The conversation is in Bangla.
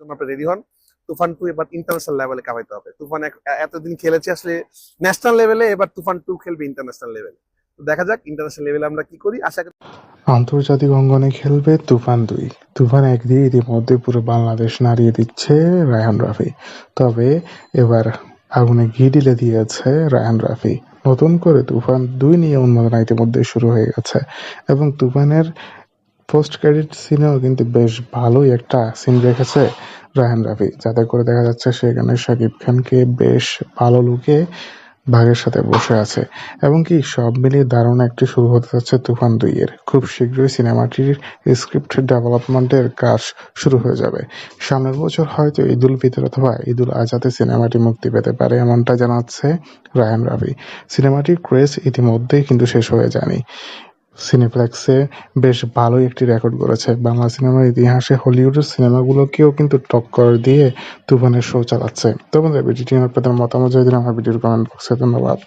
জন্য আপনি রেডি হন। তুফান টু এবার ইন্টারন্যাশনাল লেভেলে কামাইতে হবে। তুফান এতদিন খেলেছে আসলে ন্যাশনাল লেভেলে এবার তুফান টু খেলবে ইন্টারন্যাশনাল লেভেলে দেখা যাক ইন্টারন্যাশনাল লেভেলে আমরা কি করি। আশা করি আন্তর্জাতিক অঙ্গনে খেলবে তুফান দুই। তুফান এক দিয়ে ইতিমধ্যে পুরো বাংলাদেশ নাড়িয়ে দিচ্ছে রাফি। তবে এবার আগুনে ঘি ঢেলে দিয়েছে রায়হান রাফি। নতুন করে তুফান দুই নিয়ে উন্মাদনা ইতিমধ্যে শুরু হয়ে গেছে। এবং তুফানের পোস্ট ক্রেডিট সিনেও কিন্তু বেশ ভালোই একটা সিন রেখেছে। রায়হান রাফি। যাতে করে দেখা যাচ্ছে সেখানে শাকিব খানকে বেশ ভালো লুকে বাঘের সাথে বসে আছে। এবং কি, সব মিলিয়ে দারুণ একটি শুরু হতে যাচ্ছে তুফান দুইয়ের। খুব শীঘ্রই সিনেমাটির স্ক্রিপ্ট ডেভেলপমেন্টের কাজ শুরু হয়ে যাবে। সামনের বছর হয়তো ঈদুল ফিতর অথবা ঈদুল আজাদে সিনেমাটি মুক্তি পেতে পারে, এমনটা জানাচ্ছে রায়ান রাভি সিনেমাটির ক্রেজ ইতিমধ্যেই কিন্তু শেষ হয়ে যায়নি। সিনেপ্লেক্সে বেশ ভালোই একটি রেকর্ড করেছে। বাংলা সিনেমার ইতিহাসে হলিউডের সিনেমাগুলোকেও কিন্তু টক্কর দিয়ে তুফানের শো চালাচ্ছে। তো বন্ধুরা, ভিডিওটি আপনাদের মতামত যদি আমার ভিডিওর কমেন্ট বক্সে ধন্যবাদ।